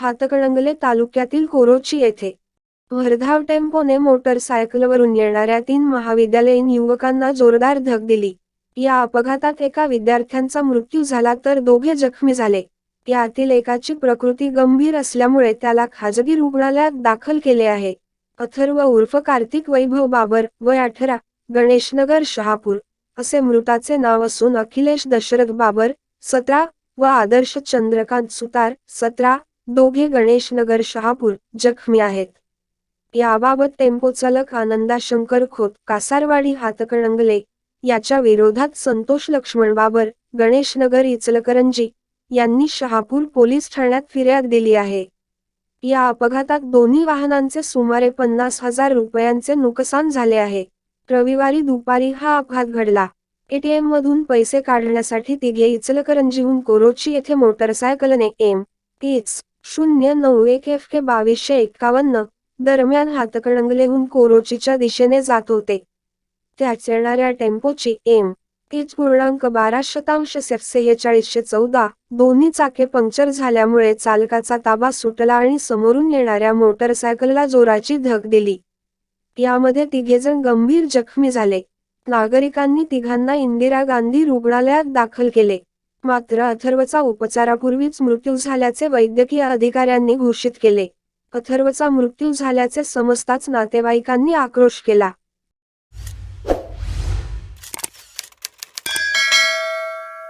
हातकणंगले तालुक्यातील कोरोची येथे भरधाव टेम्पोने मोटरसायकलवरून येणाऱ्या तीन महाविद्यालयीन युवकांना जोरदार धग दिली. या अपघातात एका विद्यार्थ्यांचा मृत्यू झाला तर दोघे जखमी झाले. यातील एकाची प्रकृती गंभीर असल्यामुळे त्याला खाजगी रुग्णालयात दाखल केले आहे. अथर्व उर्फ कार्तिक वैभव बाबर वय अठरा गणेशनगर शहापूर असे मृताचे नाव असून अखिलेश दशरथ बाबर सतरा व आदर्श चंद्रकांत सुतार सतरा दोघे गणेशनगर शहापूर जखमी आहेत. याबाबत टेम्पो चालक आनंदा शंकर खोत कासारवाडी हातकणंगले याच्या विरोधात संतोष लक्ष्मण बाबर गणेशनगर इचलकरंजी यांनी शहापूर पोलीस ठाण्यात फिर्याद दिली आहे. या अपघातात दोन्ही वाहनांचे सुमारे पन्नास हजार रुपयांचे नुकसान झाले आहे. रविवारी दुपारी हा अपघात घडला. एटीएम मधून पैसे काढण्यासाठी तिघे इचलकरंजीहून कोरोची येथे मोटरसायकलने एम एच शून्य नऊ एक एफ के बावीसशे एक्कावन्न दरम्यान हातकणंगलेहून कोरोचीच्या दिशेने जात होते. त्याच येणाऱ्या टेम्पोची एम एच पूर्णांक बारा शतांश सेहेचाळीसशे चौदा दोन्ही चाके पंक्चर झाल्यामुळे चालकाचा ताबा सुटला आणि समोरून येणाऱ्या मोटरसायकलला जोराची धग दिली. यामध्ये तिघेजण गंभीर जखमी झाले. नागरिकांनी तिघांना इंदिरा गांधी रुग्णालयात दाखल केले. मात्र अथर्वचा उपचारापूर्वीच मृत्यू झाल्याचे वैद्यकीय अधिकाऱ्यांनी घोषित केले. अथर्वचा मृत्यू झाल्याचे समजताच नातेवाईकांनी आक्रोश केला.